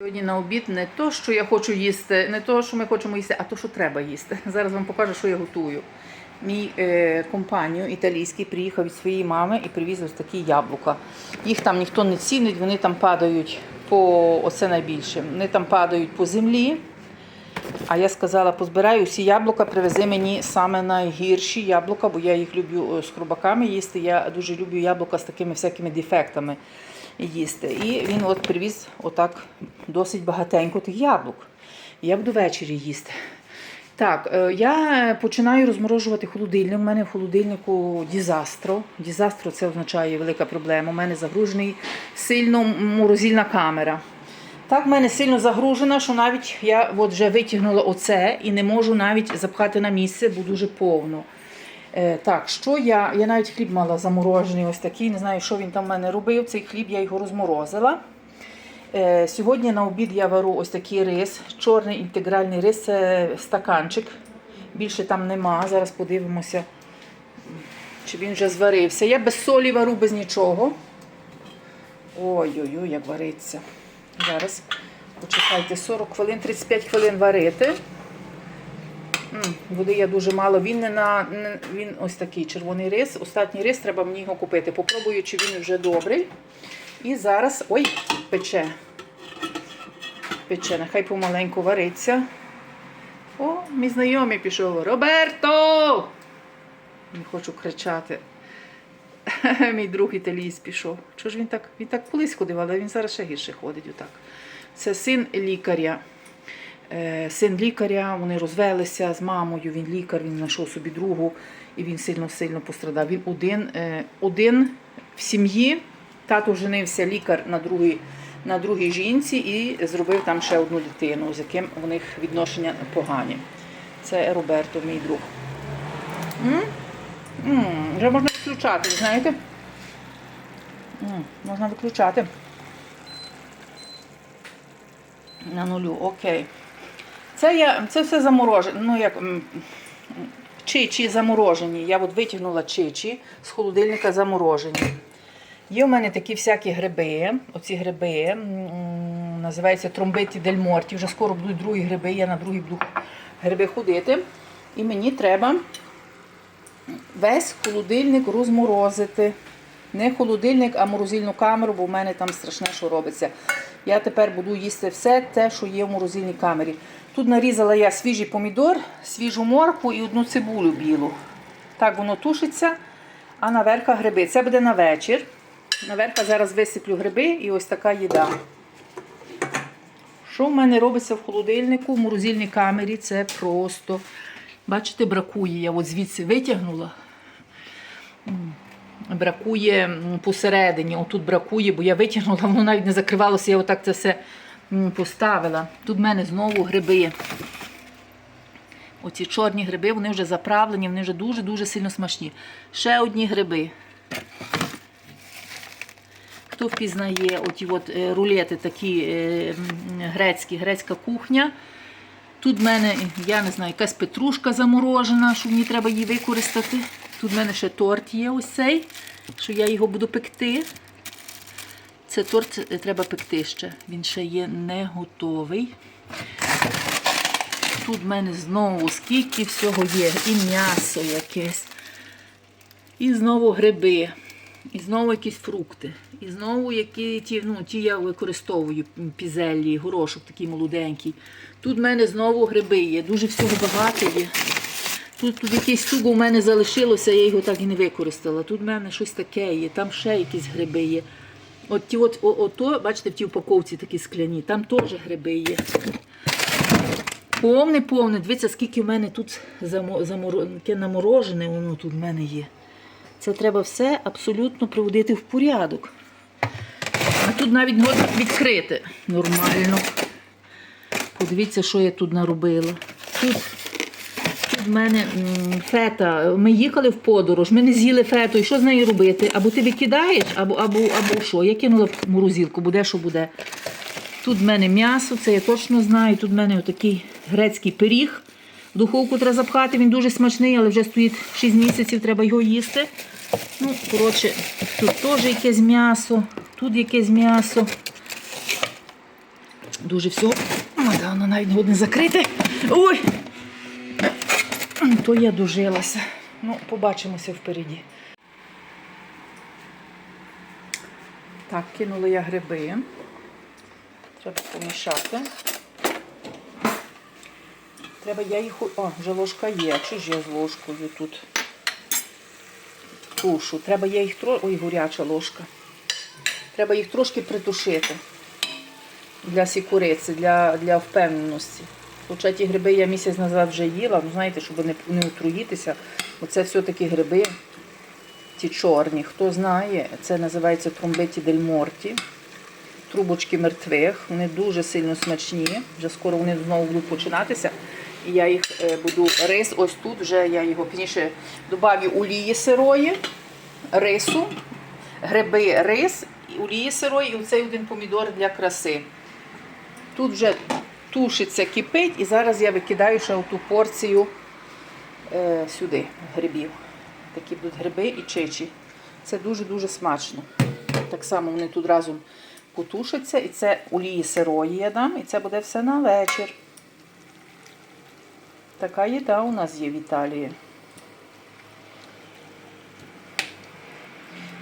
Сьогодні на обід не то, що я хочу їсти, не то, що ми хочемо їсти, а то, що треба їсти. Зараз вам покажу, що я готую. Мій е, компанію італійський приїхав від своєї мами і привіз ось такі яблука. Їх там ніхто не цінить, вони там падають по оце найбільше. Вони там падають по землі. А я сказала, позбираю всі яблука, привези мені саме найгірші яблука, бо я їх люблю е, з хрубаками їсти. Я дуже люблю яблука з такими всякими дефектами їсти. І він от привіз отак досить багатенько тих яблук. Я буду ввечері їсти. Так, е, я починаю розморожувати холодильник. У мене в холодильнику дізастро. Дізастро це означає велика проблема. У мене загружений сильно морозильна камера. Так, в мене сильно загружена, що навіть я от вже витягнула оце і не можу навіть запхати на місце, бо дуже повно. Е, так, що я? Я навіть хліб мала заморожений, ось такий. Не знаю, що він там в мене робив. Цей хліб я його розморозила. Е, сьогодні на обід я вару ось такий рис. Чорний інтегральний рис це стаканчик. Більше там нема. Зараз подивимося, чи він вже зварився. Я без солі вару, без нічого. Ой-ой-ой, як вариться. Зараз почекайте 40 хвилин, 35 хвилин варити. Води я дуже мало. Він не на він ось такий червоний рис. Остатній рис треба мені його купити. Попробую, чи він вже добрий. І зараз. Ой, пече. Пече, нехай помаленьку вариться. О, мій знайомий пішов. Роберто! Не хочу кричати. Мій друг італієць пішов. Чого ж він так? Він так колись ходив, але він зараз ще гірше ходить отак. Це син лікаря. Е, Син лікаря, вони розвелися з мамою, він лікар, він знайшов собі другу і він сильно-сильно пострадав. Він один, е, один в сім'ї. Тато женився лікар на другій, на другій жінці і зробив там ще одну дитину, з яким у них відношення погані. Це Роберто, мій друг. М? М, Вже можна виключати, ви знаєте? М, Можна виключати. На нулю, окей. Це я, це все заморожене. Ну, як чичі заморожені. Я от витягнула чичі з холодильника заморожені. Є у мене такі всякі гриби. Оці гриби називаються тромбиті дель морті. Вже скоро будуть другі гриби, я на другі буду гриби ходити. І мені треба весь холодильник розморозити. Не холодильник, а морозильну камеру, бо в мене там страшне, що робиться. Я тепер буду їсти все те, що є в морозильній камері. Тут нарізала я свіжий помідор, свіжу морку і одну цибулю білу. Так воно тушиться, а наверха гриби. Це буде на вечір. Наверха зараз висиплю гриби і ось така їда. Що в мене робиться в холодильнику, в морозильній камері, це просто. Бачите, бракує. Я от звідси витягнула. Бракує посередині. Отут бракує, бо я витягнула, воно навіть не закривалося, я отак це все поставила. Тут в мене знову гриби. Оці чорні гриби, вони вже заправлені, вони вже дуже-дуже сильно смачні. Ще одні гриби. Хто впізнає оті от е, рулети такі е, грецькі, грецька кухня. Тут в мене, я не знаю, якась петрушка заморожена, що мені треба її використати. Тут в мене ще торт є ось цей, що я його буду пекти. Це торт е, треба пекти ще. Він ще є не готовий. Тут в мене знову скільки всього є. І м'ясо якесь. І знову гриби. І знову якісь фрукти. І знову які ті, ну, ті я використовую пізелі, горошок такий молоденький. Тут в мене знову гриби є, дуже всього багато є. Тут, тут якийсь суго у мене залишилося, я його так і не використала. Тут в мене щось таке є, там ще якісь гриби є. От ті от, о, ото, бачите, в тій упаковці такі скляні, там теж гриби є. Повне, повне. Дивіться, скільки в мене тут замо- заморо- таке наморожене, воно тут в мене є. Це треба все абсолютно приводити в порядок. А тут навіть можна відкрити нормально. Подивіться, що я тут наробила. Тут в мене фета. Ми їхали в подорож, ми не з'їли фету. І що з нею робити? Або ти викидаєш, або, або, або що. Я кинула в морозилку, буде, що буде. Тут в мене м'ясо, це я точно знаю. Тут в мене отакий грецький пиріг. В духовку треба запхати, він дуже смачний, але вже стоїть 6 місяців, треба його їсти. Ну, коротше, тут теж якесь м'ясо, тут якесь м'ясо. Дуже да, воно навіть не буде закрите. Ой! То я дожилася. Ну, побачимося впереді. Так, кинула я гриби. Треба помішати. Треба я їх. О, вже ложка є. Чи ж я з ложкою тут тушу? Треба я їх трошки. Ой, горяча ложка. Треба їх трошки притушити для сікуриці, для, для впевненості. Хоча ті гриби я місяць назад вже їла, ну знаєте, щоб не, не отруїтися. Оце все-таки гриби, ті чорні. Хто знає, це називається тромбиті дель морті. Трубочки мертвих. Вони дуже сильно смачні. Вже скоро вони знову будуть починатися. І я їх е, буду рис. Ось тут вже я його пізніше додаю олії сирої, рису, гриби, рис, олії сирої і оцей один помідор для краси. Тут вже тушиться, кипить, і зараз я викидаю ще ту порцію е, сюди грибів. Такі будуть гриби і чичі. Це дуже-дуже смачно. Так само вони тут разом потушаться, і це олії сирої я дам, і це буде все на вечір. Така їда у нас є в Італії.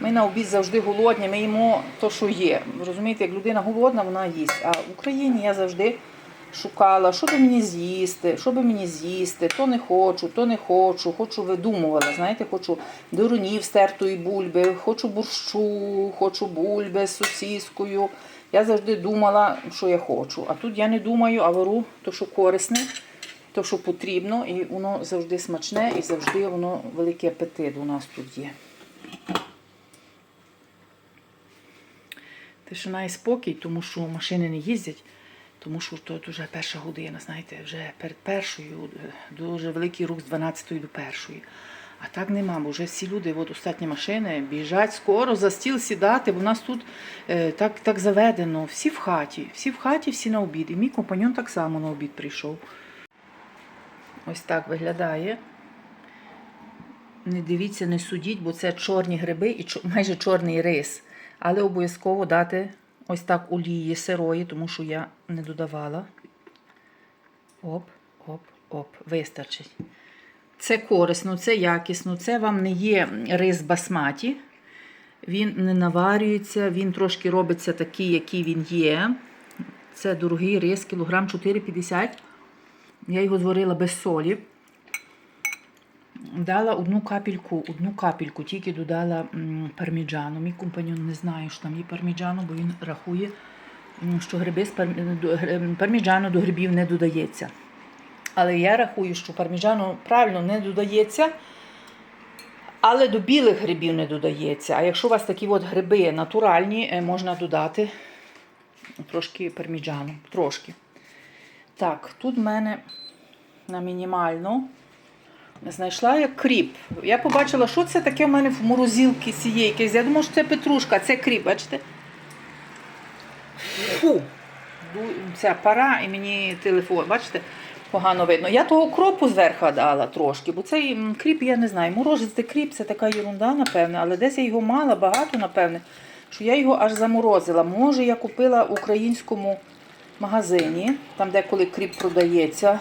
Ми на обід завжди голодні, ми їмо те, що є. Розумієте, як людина голодна, вона їсть. А в Україні я завжди шукала, що би мені з'їсти, що би мені з'їсти, то не хочу, то не хочу, хочу видумувала. Знаєте, хочу дурунів з тертої бульби, хочу борщу, хочу бульби з сосіскою. Я завжди думала, що я хочу. А тут я не думаю, а беру то, що корисне, то, що потрібно, і воно завжди смачне, і завжди воно великий апетит у нас тут є. Тишина і спокій, тому що машини не їздять, тому що то дуже перша година, знаєте, вже перед першою дуже великий рух з 12 до першої. А так нема, бо вже всі люди, от остатні машини, біжать скоро за стіл сідати, бо в нас тут е, так, так заведено. Всі в хаті, всі в хаті, всі на обід. І мій компаньон так само на обід прийшов. Ось так виглядає. Не дивіться, не судіть, бо це чорні гриби і майже чорний рис. Але обов'язково дати ось так олії сирої, тому що я не додавала. Оп, оп, оп, вистачить. Це корисно, це якісно, це вам не є рис басматі. Він не наварюється, він трошки робиться такий, який він є. Це дорогий рис, кілограм 4,50. Я його зварила без солі. Дала одну капельку, одну капельку, тільки додала парміджану. Мій компаньон не знає, що там є парміджану, бо він рахує, що гриби з парм- парміджану до грибів не додається. Але я рахую, що парміджану правильно не додається, але до білих грибів не додається. А якщо у вас такі от гриби натуральні, е, можна додати трошки парміджану. Трошки. Так, тут в мене на мінімальну знайшла я кріп. Я побачила, що це таке в мене в морозилці цієї. Я думала, що це петрушка, це кріп, бачите? Фу. Ця пара і мені телефон, бачите, погано видно. Я того кропу зверху дала трошки, бо цей кріп, я не знаю, морозистий кріп це така ерунда, напевне, але десь я його мала, багато, напевне, що я його аж заморозила. Може, я купила в українському магазині, там де коли кріп продається.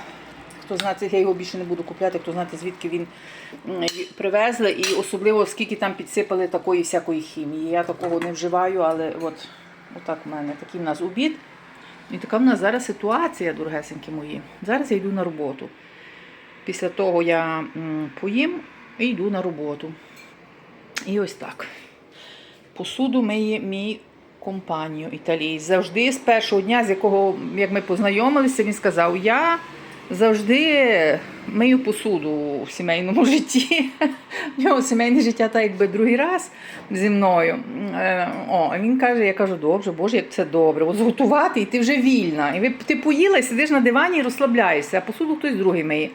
Хто знає, я його більше не буду купляти, хто знає, звідки він привезли, і особливо скільки там підсипали такої всякої хімії. Я такого не вживаю, але от отак в мене такий в нас обід. І така в нас зараз ситуація, дорогесенькі мої. Зараз я йду на роботу. Після того я поїм і йду на роботу. І ось так. Посуду миє мій компанію італієць. Завжди з першого дня, з якого як ми познайомилися, він сказав: я завжди мию посуду в сімейному житті. В нього сімейне життя так якби другий раз зі мною. Е, О, а він каже: я кажу, добре, Боже, як це добре. От зготувати, і ти вже вільна. І ти поїла, сидиш на дивані і розслабляєшся, а посуду хтось другий миє.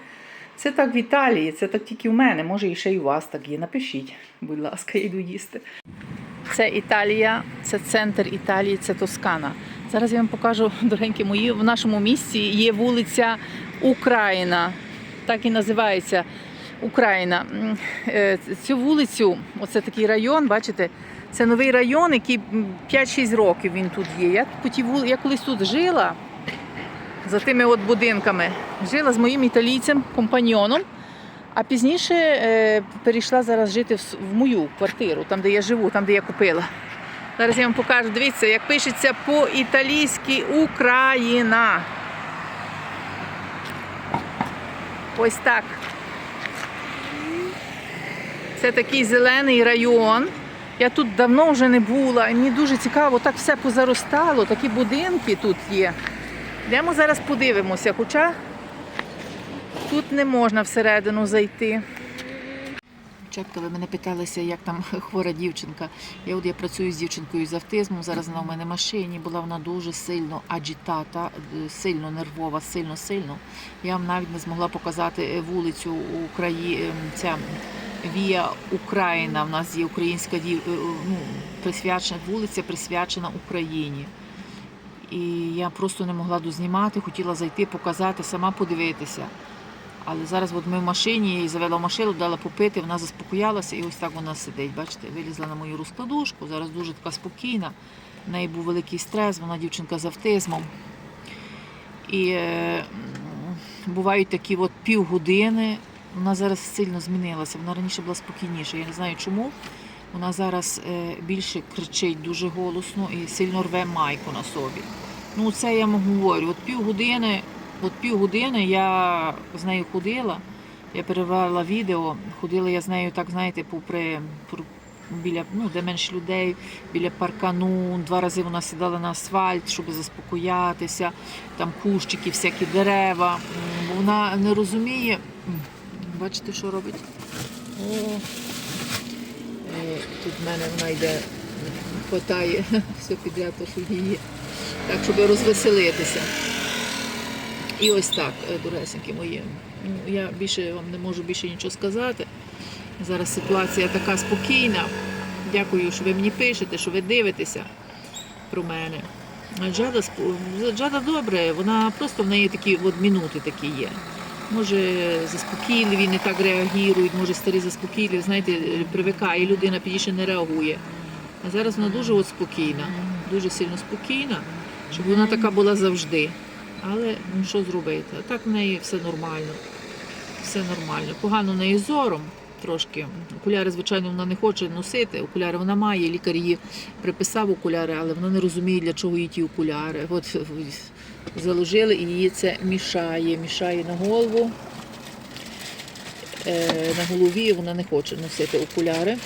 Це так в Італії, це так тільки в мене, може і ще й у вас так є. Напишіть, будь ласка, йду їсти. Це Італія, це центр Італії, це Тоскана. Зараз я вам покажу, дорогенькі мої, в нашому місті є вулиця Україна, так і називається Україна. Е, Цю вулицю, оце такий район, бачите, це новий район, який 5-6 років він тут є. Я, по тій вули- я колись тут жила за тими от будинками. Жила з моїм італійцем, компаньйоном, а пізніше е, перейшла зараз жити в, в мою квартиру, там, де я живу, там, де я купила. Зараз я вам покажу, дивіться, як пишеться по-італійськи Україна. Ось так. Це такий зелений район. Я тут давно вже не була, і мені дуже цікаво, так все позаростало, такі будинки тут є. Йдемо зараз подивимося, хоча тут не можна всередину зайти. Ви мене питалися, як там хвора дівчинка. Я от я працюю з дівчинкою з автизмом. Зараз вона в мене в машині. Була вона дуже сильно аджітата, е, сильно нервова, сильно сильно. Я вам навіть не змогла показати е, вулицю Украї... ця Вія Україна. У нас є українська е, ну, присвячена вулиця, присвячена Україні. І я просто не могла дознімати, хотіла зайти, показати, сама подивитися. Але зараз от ми в машині, її завела в машину, дала попити, вона заспокоялася і ось так вона сидить. Бачите, вилізла на мою розкладушку, зараз дуже така спокійна. В неї був великий стрес, вона дівчинка з автизмом. І е, бувають такі от півгодини. Вона зараз сильно змінилася. Вона раніше була спокійніша. Я не знаю чому. Вона зараз е, більше кричить дуже голосно і сильно рве майку на собі. Ну, це я вам говорю. От півгодини, от півгодини я з нею ходила, я перевела відео, ходила я з нею, так знаєте, попри біля, ну, де менше людей, біля паркану. Два рази вона сідала на асфальт, щоб заспокоятися, там кущики, всякі дерева. Вона не розуміє. Бачите, що робить? О, Е, Тут в мене вона йде, хватає все підряд, що її. Так, щоб розвеселитися. І ось так, е, доресенькі мої. Ну, Я більше вам не можу більше нічого сказати. Зараз ситуація така спокійна. Дякую, що ви мені пишете, що ви дивитеся про мене. Джада, Джада добре, вона просто в неї такі от минути такі є. Може, заспокійливі, не так реагують, може старі заспокійливі, знаєте, привикає, людина підійше не реагує. А зараз вона дуже от спокійна, дуже сильно спокійна, щоб вона така була завжди. Але ну, що зробити? Так в неї все нормально. Все нормально. Погано неї зором трошки. Окуляри, звичайно, вона не хоче носити. Окуляри вона має, лікар її приписав окуляри, але вона не розуміє, для чого їй ті окуляри. От заложили і їй це мішає. Мішає на голову. Е, на голові вона не хоче носити окуляри.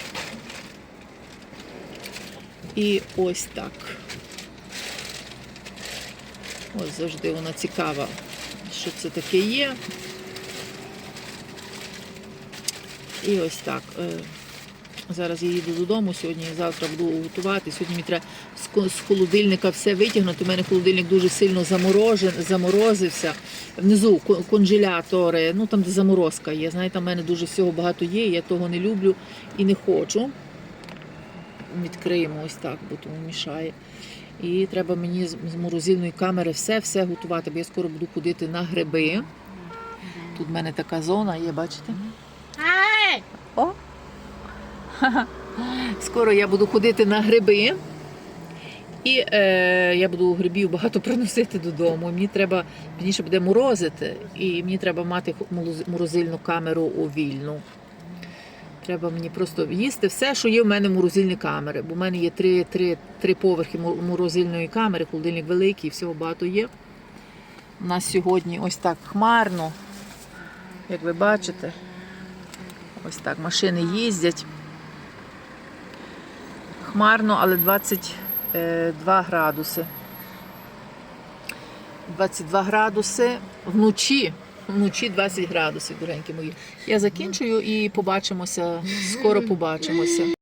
І ось так. Ось завжди вона цікава, що це таке є. І ось так. е, Зараз я їду додому сьогодні, і завтра буду готувати. Сьогодні мені треба з холодильника все витягнути. У мене холодильник дуже сильно заморожен, заморозився. Внизу ко- конжелятори, ну там, де заморозка є. Знаєте, в мене дуже всього багато є, я того не люблю і не хочу. Відкриємо ось так, бо тому мішає. І треба мені з морозильної камери все-все готувати, бо я скоро буду ходити на гриби. Тут в мене така зона є, бачите? О! Скоро я буду ходити на гриби. І е, я буду грибів багато приносити додому. Мені треба пізніше буде морозити, і мені треба мати морозильну камеру у вільну. Треба мені просто їсти все, що є в мене в морозильні камери. Бо в мене є три, три, три поверхи морозильної камери, холодильник великий, всього багато є. У нас сьогодні ось так хмарно, як ви бачите. Ось так машини їздять. Хмарно, але 22 градуси. 22 градуси вночі. Вночі 20 градусів, доренькі мої. Я закінчую і побачимося. Скоро побачимося.